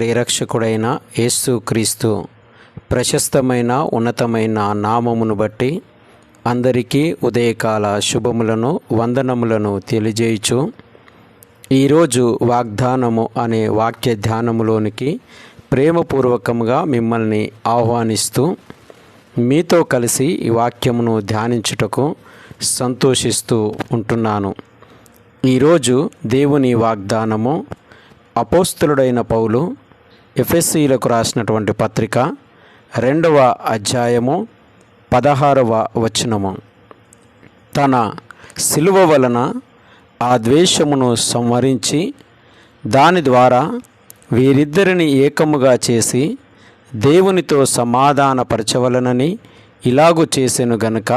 ప్రేరక్షకుడైన యేసు క్రీస్తు ప్రశస్తమైన ఉన్నతమైన నామమును బట్టి అందరికీ ఉదయకాల శుభములను వందనములను తెలియజేయుచు ఈరోజు వాగ్దానము అనే వాక్య ధ్యానములోనికి ప్రేమపూర్వకంగా మిమ్మల్ని ఆహ్వానిస్తూ మీతో కలిసి ఈ వాక్యమును ధ్యానించుటకు సంతోషిస్తూ ఉంటున్నాను. ఈరోజు దేవుని వాగ్దానము అపోస్తులుడైన పౌలు ఎఫ్ఎస్సీలకు రాసినటువంటి పత్రిక రెండవ అధ్యాయము పదహారవ వచనము. తన సిలువ వలన ఆ ద్వేషమును సంవరించి దాని ద్వారా వీరిద్దరిని ఏకముగా చేసి దేవునితో సమాధానపరచవలనని ఇలాగు చేసెను గనుక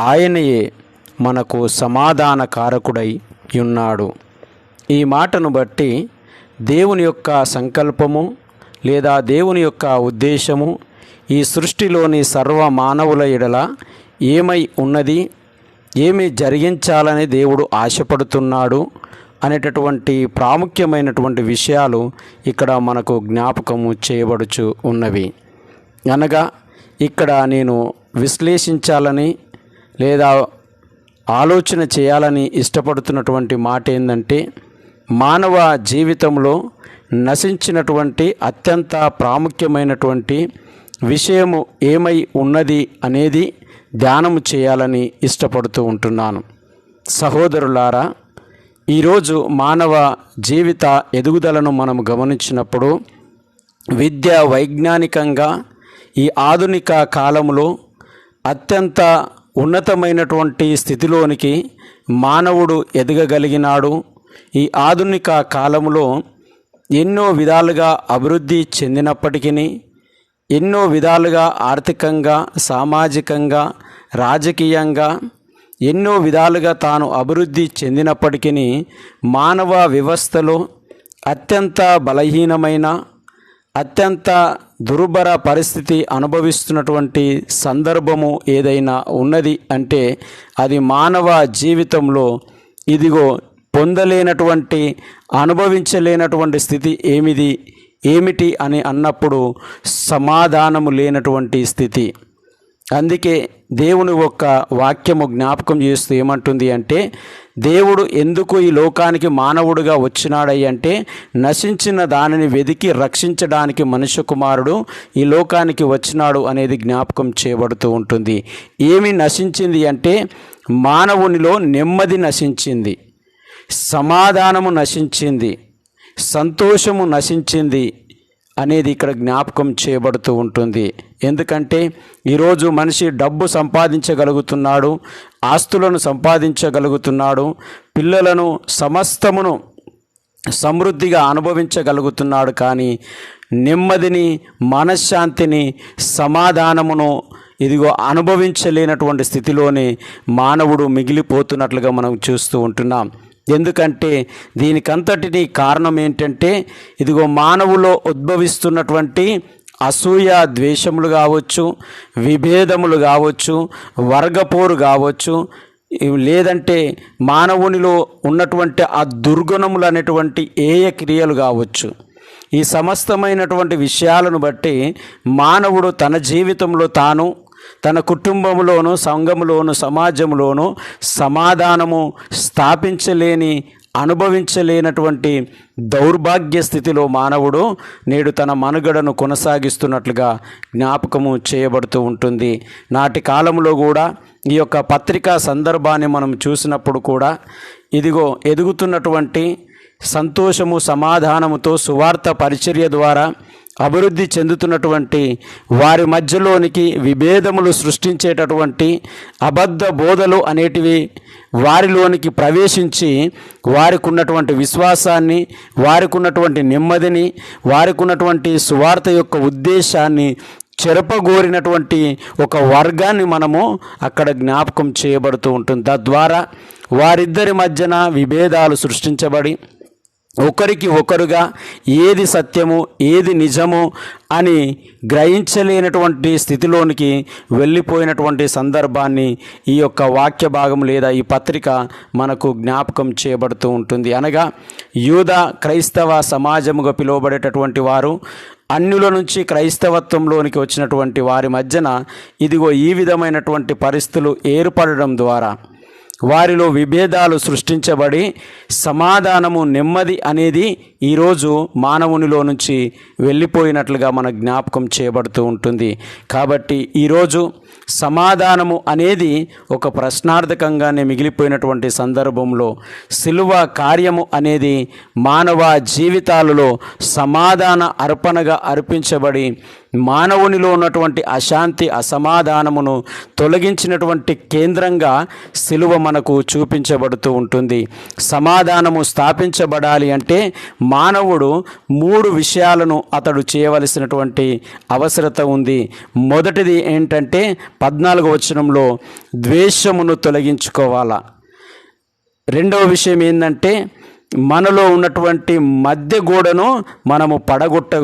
ఆయనయే మనకు సమాధాన కారకుడై ఉన్నాడు. ఈ మాటను బట్టి దేవుని యొక్క సంకల్పము లేదా దేవుని యొక్క ఉద్దేశము ఈ సృష్టిలోని సర్వ మానవుల ఎడల ఏమై ఉన్నది ఏమి జరిగించాలని దేవుడు ఆశపడుతున్నాడు అనేటటువంటి ప్రాముఖ్యమైనటువంటి విషయాలు ఇక్కడ మనకు జ్ఞాపకము చేయబడుచు ఉన్నవి. అనగా ఇక్కడ నేను విశ్లేషించాలని లేదా ఆలోచన చేయాలని ఇష్టపడుతున్నటువంటి మాట ఏంటంటే మానవ జీవితంలో నశించినటువంటి అత్యంత ప్రాముఖ్యమైనటువంటి విషయము ఏమై ఉన్నది అనేది ధ్యానము చేయాలని ఇష్టపడుతూ ఉంటున్నాను. సహోదరులారా ఈరోజు మానవ జీవిత ఎదుగుదలను మనం గమనించినప్పుడు విద్య వైజ్ఞానికంగా ఈ ఆధునిక కాలంలో అత్యంత ఉన్నతమైనటువంటి స్థితిలోనికి మానవుడు ఎదగగలిగినాడు. ఈ ఆధునిక కాలంలో ఎన్నో విధాలుగా అభివృద్ధి చెందినప్పటికీ ఎన్నో విధాలుగా ఆర్థికంగా సామాజికంగా రాజకీయంగా ఎన్నో విధాలుగా తాను అభివృద్ధి చెందినప్పటికీ మానవ వ్యవస్థలో అత్యంత బలహీనమైన అత్యంత దుర్భర పరిస్థితి అనుభవిస్తున్నటువంటి సందర్భము ఏదైనా ఉన్నది అంటే అది మానవ జీవితంలో ఇదిగో పొందలేనటువంటి అనుభవించలేనటువంటి స్థితి ఏమిది? ఏమిటి అని అన్నప్పుడు సమాధానము లేనటువంటి స్థితి. అందుకే దేవుని యొక్క వాక్యము జ్ఞాపకం చేస్తూ ఏమంటుంది అంటే దేవుడు ఎందుకు ఈ లోకానికి మానవుడిగా వచ్చినాడై అంటే నశించిన దానిని వెదికి రక్షించడానికి మనుష్య కుమారుడు ఈ లోకానికి వచ్చినాడు అనేది జ్ఞాపకం చేయబడుతూ ఉంటుంది. ఏమి నశించింది అంటే మానవునిలో నెమ్మది నశించింది. సమాధానము నశించింది సంతోషము నశించింది అనేది ఇక్కడ జ్ఞాపకం చేయబడుతూ ఉంటుంది. ఎందుకంటే ఈరోజు మనిషి డబ్బు సంపాదించగలుగుతున్నాడు ఆస్తులను సంపాదించగలుగుతున్నాడు పిల్లలను సమస్తమును సమృద్ధిగా అనుభవించగలుగుతున్నాడు. కానీ నెమ్మదిని మనశ్శాంతిని సమాధానమును ఇదిగో అనుభవించలేనటువంటి స్థితిలోనే మానవుడు మిగిలిపోతున్నట్లుగా మనం చూస్తూ ఉంటున్నాం. ఎందుకంటే దీనికంతటిని కారణం ఏంటంటే ఇదిగో మానవులో ఉద్భవిస్తున్నటువంటి అసూయ ద్వేషములు కావచ్చు విభేదములు కావచ్చు వర్గపోరు కావచ్చు లేదంటే మానవునిలో ఉన్నటువంటి ఆ దుర్గుణములు అనేటువంటి ఏయ క్రియలు కావచ్చు. ఈ సమస్తమైనటువంటి విషయాలను బట్టి మానవుడు తన జీవితంలో తాను తన కుటుంబంలోను సంఘములోను సమాజంలోను సమాధానము స్థాపించలేని అనుభవించలేనటువంటి దౌర్భాగ్య స్థితిలో మానవుడు నేడు తన మనుగడను కొనసాగిస్తున్నట్లుగా జ్ఞాపకము చేయబడుతూ ఉంటుంది. నాటి కాలంలో కూడా ఈ యొక్క పత్రికా సందర్భాన్ని మనం చూసినప్పుడు కూడా ఇదిగో ఎదుగుతున్నటువంటి సంతోషము సమాధానముతో సువార్త పరిచర్య ద్వారా అభివృద్ధి చెందుతున్నటువంటి వారి మధ్యలోనికి విభేదములు సృష్టించేటటువంటి అబద్ధ బోధలు అనేటివి వారిలోనికి ప్రవేశించి వారికి ఉన్నటువంటి విశ్వాసాన్ని వారికి ఉన్నటువంటి నెమ్మదిని వారికి ఉన్నటువంటి సువార్త యొక్క ఉద్దేశాన్ని చెరపగోరినటువంటి ఒక వర్గాన్ని మనము అక్కడ జ్ఞాపకం చేయబడుతూ ఉంటుంది. తద్వారా వారిద్దరి మధ్యన విభేదాలు సృష్టించబడి ఒకరికి ఒకరుగా ఏది సత్యము ఏది నిజము అని గ్రహించలేనటువంటి స్థితిలోనికి వెళ్ళిపోయినటువంటి సందర్భాన్ని ఈ యొక్క వాక్య భాగం లేదా ఈ పత్రిక మనకు జ్ఞాపకం చేయబడుతూ ఉంటుంది. అనగా యూద క్రైస్తవ సమాజముగా పిలువబడేటటువంటి వారు అన్యుల నుంచి క్రైస్తవత్వంలోనికి వచ్చినటువంటి వారి మధ్యన ఇదిగో ఈ విధమైనటువంటి పరిస్థితులు ఏర్పడడం ద్వారా వారిలో విభేదాలు సృష్టించబడి సమాధానము నెమ్మది అనేది ఈరోజు మానవునిలో నుంచి వెళ్ళిపోయినట్లుగా మన జ్ఞాపకం చేయబడుతూ ఉంటుంది. కాబట్టి ఈరోజు సమాధానము అనేది ఒక ప్రశ్నార్థకంగానే మిగిలిపోయినటువంటి సందర్భంలో సిలువ కార్యము అనేది మానవ జీవితాలలో సమాధాన అర్పణగా అర్పించబడి మానవునిలో ఉన్నటువంటి అశాంతి అసమాధానమును తొలగించినటువంటి కేంద్రంగా సిలువ మనకు చూపించబడుతూ ఉంటుంది. సమాధానము స్థాపించబడాలి అంటే మానవుడు మూడు విషయాలను అతడు చేయవలసినటువంటి అవసరత ఉంది. మొదటిది ఏంటంటే పద్నాలుగో వచనంలో ద్వేషమును తొలగించుకోవాలా. రెండవ విషయం ఏంటంటే మనలో ఉన్నటువంటి మధ్య గోడను మనము పడగొట్ట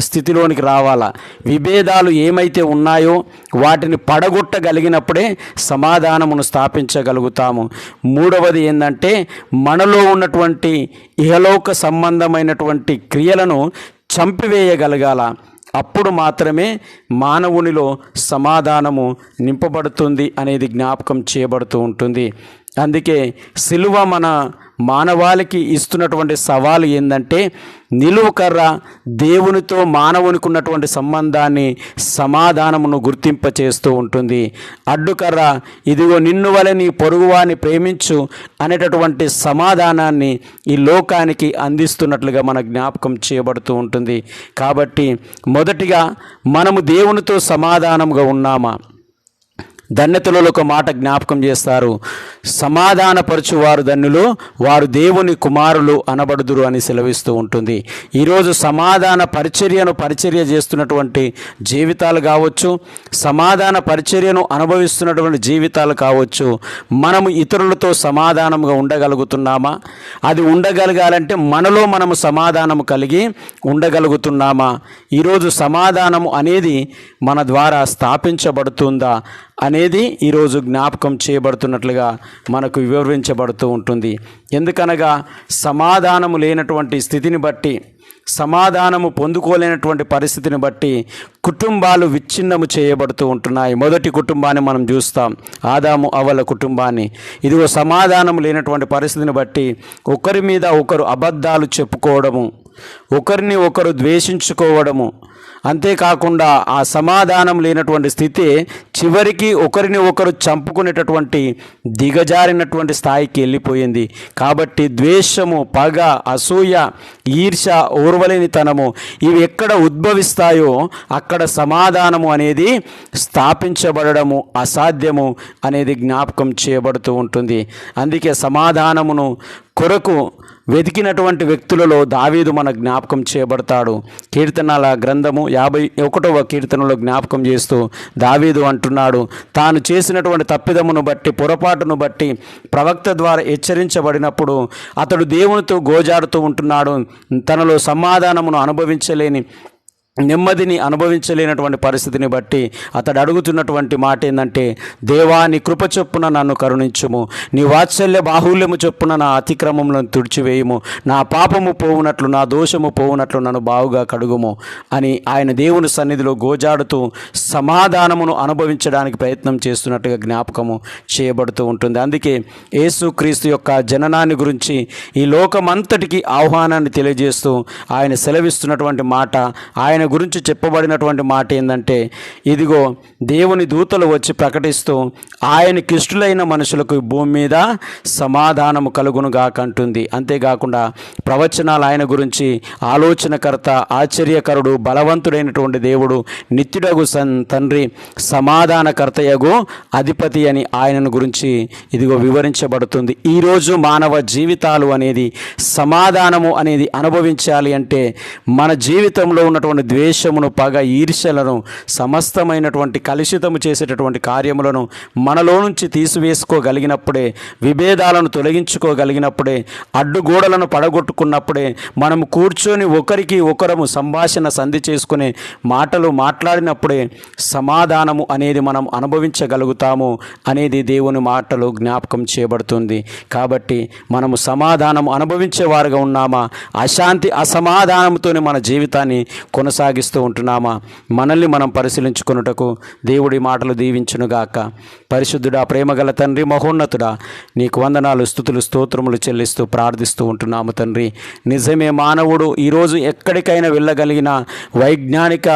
స్థితిలోనికి రావాలా? విభేదాలు ఏమైతే ఉన్నాయో వాటిని పడగొట్టగలిగినప్పుడే సమాధానమును స్థాపించగలుగుతాము. మూడవది ఏంటంటే మనలో ఉన్నటువంటి ఇహలోక సంబంధమైనటువంటి క్రియలను చంపివేయగలగాల. అప్పుడు మాత్రమే మానవునిలో సమాధానము నింపబడుతుంది అనేది జ్ఞాపకం చేయబడుతూ ఉంటుంది. అందుకే సిలువ మన మానవాళికి ఇస్తున్నటువంటి సవాలు ఏంటంటే నిలువు కర్ర దేవునితో మానవునికి ఉన్నటువంటి సంబంధాన్ని సమాధానమును గుర్తింపచేస్తూ ఉంటుంది. అడ్డుకర్ర ఇదిగో నిన్ను వలె నీ పొరుగువాని ప్రేమించు అనేటటువంటి సమాధానాన్ని ఈ లోకానికి అందిస్తున్నట్లుగా మన జ్ఞాపకం చేయబడుతూ ఉంటుంది. కాబట్టి మొదటిగా మనము దేవునితో సమాధానంగా ఉన్నామా? ధన్యతలలో ఒక మాట జ్ఞాపకం చేస్తారు. సమాధానపరచువారు ధన్యులు వారు దేవుని కుమారులు అనబడుదురు అని సెలవిస్తూ ఉంటుంది. ఈరోజు సమాధాన పరిచర్యను పరిచర్య చేస్తున్నటువంటి జీవితాలు కావచ్చు సమాధాన పరిచర్యను అనుభవిస్తున్నటువంటి జీవితాలు కావచ్చు మనము ఇతరులతో సమాధానంగా ఉండగలుగుతున్నామా? అది ఉండగలగాలంటే మనలో మనము సమాధానము కలిగి ఉండగలుగుతున్నామా? ఈరోజు సమాధానము అనేది మన ద్వారా స్థాపించబడుతుందా? అనేది ఈరోజు జ్ఞాపకం చేయబడుతున్నట్లుగా మనకు వివరించబడుతూ ఉంటుంది. ఎందుకనగా సమాధానము లేనటువంటి స్థితిని బట్టి సమాధానము పొందుకోలేనటువంటి పరిస్థితిని బట్టి కుటుంబాలు విచ్ఛిన్నము చేయబడుతూ ఉంటున్నాయి. మొదటి కుటుంబాన్ని మనం చూస్తాం. ఆదాము అవల కుటుంబాన్ని. ఇదిగో సమాధానం లేనటువంటి పరిస్థితిని బట్టి ఒకరి మీద ఒకరు అబద్ధాలు చెప్పుకోవడము ఒకరిని ఒకరు ద్వేషించుకోవడము అంతేకాకుండా ఆ సమాధానం లేనటువంటి స్థితి చివరికి ఒకరిని ఒకరు చంపుకునేటటువంటి దిగజారినటువంటి స్థాయికి వెళ్ళిపోయింది. కాబట్టి ద్వేషము పగ అసూయ ఈర్ష ఓర్వలేనితనము ఇవి ఎక్కడ ఉద్భవిస్తాయో అక్కడ సమాధానము అనేది స్థాపించబడము అసాధ్యము అనేది జ్ఞాపకం చేయబడుతూ ఉంటుంది. అందుకే సమాధానమును కొరకు వెతికినటువంటి వ్యక్తులలో దావీదు మన జ్ఞాపకం చేయబడతాడు. కీర్తనల గ్రంథము యాభై ఒకటవ కీర్తనలో జ్ఞాపకం చేస్తూ దావీదు అంటున్నాడు తాను చేసినటువంటి తప్పిదమును బట్టి పొరపాటును బట్టి ప్రవక్త ద్వారా హెచ్చరించబడినప్పుడు అతడు దేవునితో గోజాడుతూ ఉంటున్నాడు. తనలో సమాధానమును అనుభవించలేని నెమ్మదిని అనుభవించలేనటువంటి పరిస్థితిని బట్టి అతడు అడుగుతున్నటువంటి మాట ఏంటంటే దేవా నీ కృప చొప్పున నన్ను కరుణించుము. నీ వాత్సల్య బాహుల్యము చొప్పున నా అతిక్రమములను తుడిచివేయము. నా పాపము పోవునట్లు నా దోషము పోవునట్లు నన్ను బావుగా కడుగుము. అని ఆయన దేవుని సన్నిధిలో గోజాడుతూ సమాధానమును అనుభవించడానికి ప్రయత్నం చేస్తున్నట్టుగా జ్ఞాపకము చేయబడుతూ ఉంటుంది. అందుకే యేసుక్రీస్తు యొక్క జననాన్ని గురించి ఈ లోకమంతటికి ఆహ్వానాన్ని తెలియజేస్తూ ఆయన సెలవిస్తున్నటువంటి మాట ఆయన గురించి చెప్పబడినటువంటి మాట ఏంటంటే ఇదిగో దేవుని దూతలు వచ్చి ప్రకటిస్తూ ఆయన కిష్టులైన మనుషులకు భూమి మీద సమాధానము కలుగునుగాకంటుంది అంతేకాకుండా ప్రవచనాలు ఆయన గురించి ఆలోచనకర్త ఆశ్చర్యకరుడు బలవంతుడైనటువంటి దేవుడు నిత్యుడగు సన్ తండ్రి సమాధానకర్తయగు అధిపతి అని ఆయనను గురించి ఇదిగో వివరించబడుతుంది. ఈరోజు మానవ జీవితాలు అనేది సమాధానము అనేది అనుభవించాలి అంటే మన జీవితంలో ఉన్నటువంటి ద్వేషమును పగ ఈర్ష్యలను సమస్తమైనటువంటి కలుషితము చేసేటటువంటి కార్యములను మనలో నుంచి తీసివేసుకోగలిగినప్పుడే విభేదాలను తొలగించుకోగలిగినప్పుడే అడ్డుగోడలను పడగొట్టుకున్నప్పుడే మనం కూర్చొని ఒకరికి ఒకరము సంభాషణ సంధి చేసుకునే మాటలు మాట్లాడినప్పుడే సమాధానము అనేది మనం అనుభవించగలుగుతాము అనేది దేవుని మాటలు జ్ఞాపకం చేయబడుతుంది. కాబట్టి మనము సమాధానం అనుభవించేవారుగా ఉన్నామా? అశాంతి అసమాధానంతోనే మన జీవితాన్ని కొనసాగిస్తూ ఉంటున్నామా? మనల్ని మనం పరిశీలించుకొనుటకు దేవుడి మాటలు దీవించునుగాక. పరిశుద్ధుడా ప్రేమగల తండ్రి మహోన్నతుడా నీకు వందనాలు స్థుతులు స్తోత్రములు చెల్లిస్తూ ప్రార్థిస్తూ ఉంటున్నాము తండ్రి. నిజమే మానవుడు ఈరోజు ఎక్కడికైనా వెళ్ళగలిగిన వైజ్ఞానిక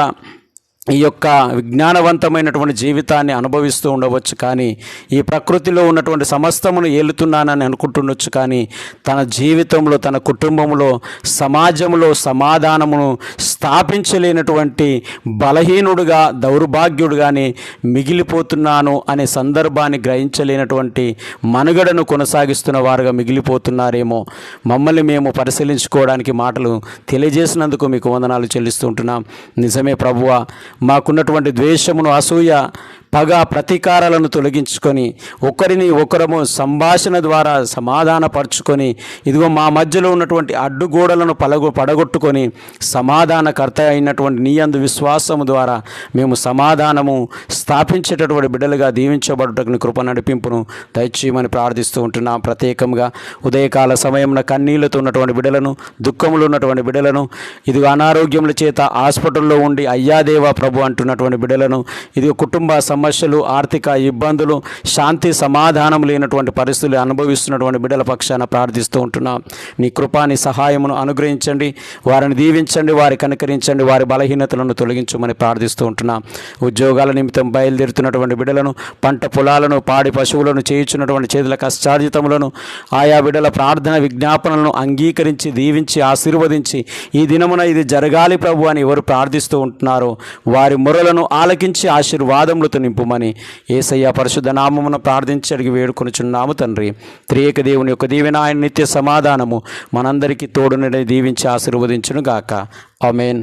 ఈ యొక్క విజ్ఞానవంతమైనటువంటి జీవితాన్ని అనుభవిస్తూ ఉండవచ్చు కానీ ఈ ప్రకృతిలో ఉన్నటువంటి సమస్తమును ఏలుతున్నానని అనుకుంటుండొచ్చు కానీ తన జీవితంలో తన కుటుంబంలో సమాజంలో సమాధానమును స్థాపించలేనటువంటి బలహీనుడుగా దౌర్భాగ్యుడుగానే మిగిలిపోతున్నాను అనే సందర్భాన్ని గ్రహించలేనటువంటి మనుగడను కొనసాగిస్తున్న వారుగా మిగిలిపోతున్నారేమో. మమ్మల్ని మేము పరిశీలించుకోవడానికి మాటలు తెలియజేసినందుకు మీకు వందనాలు చెల్లిస్తుంటున్నాం నిజమే ప్రభువా మాకున్నటువంటి ద్వేషమును అసూయ పగ ప్రతీకారాలను తొలగించుకొని ఒకరిని ఒకరము సంభాషణ ద్వారా సమాధానపరుచుకొని ఇదిగో మా మధ్యలో ఉన్నటువంటి అడ్డుగోడలను పలగొ పడగొట్టుకొని సమాధానకర్త అయినటువంటి నీ అందు విశ్వాసము ద్వారా మేము సమాధానము స్థాపించేటటువంటి బిడ్డలుగా దీవించబడుటకు కృప నడిపింపును దయచేయమని ప్రార్థిస్తూ ఉంటున్నాం. ప్రత్యేకంగా ఉదయకాల సమయంలో కన్నీళ్ళతో ఉన్నటువంటి బిడ్డలను దుఃఖములు ఉన్నటువంటి బిడ్డలను ఇదిగో అనారోగ్యముల చేత హాస్పిటల్లో ఉండి అయ్యాదేవా ప్రభు అంటున్నటువంటి బిడ్డలను ఇది కుటుంబ సమస్యలు ఆర్థిక ఇబ్బందులు శాంతి సమాధానం లేనటువంటి పరిస్థితులు అనుభవిస్తున్నటువంటి బిడ్డల పక్షాన ప్రార్థిస్తూ ఉంటున్నాం. నీ కృపాని సహాయమును అనుగ్రహించండి. వారిని దీవించండి వారి కనుకరించండి వారి బలహీనతలను తొలగించమని ప్రార్థిస్తూ ఉంటున్నాం. ఉద్యోగాల నిమిత్తం బయలుదేరుతున్నటువంటి బిడ్డలను పంట పొలాలను పాడి పశువులను చేయించున్నటువంటి చేతుల కష్టార్జితములను ఆయా బిడ్డల ప్రార్థన విజ్ఞాపనలను అంగీకరించి దీవించి ఆశీర్వదించి ఈ దినమున ఇది జరగాలి ప్రభు అని ఎవరు ప్రార్థిస్తూ ఉంటున్నారో వారి మొరలను ఆలకించి ఆశీర్వాదములతో నింపుమని ఏసయ్య పరిశుద్ధ నామమును ప్రార్థించి అడిగి వేడుకొనుచున్నాము తండ్రి. త్రియేక దేవుని యొక్క దీవెన ఆయన నిత్య సమాధానము మనందరికీ తోడునని దీవించి ఆశీర్వదించును గాక ఆమెన్.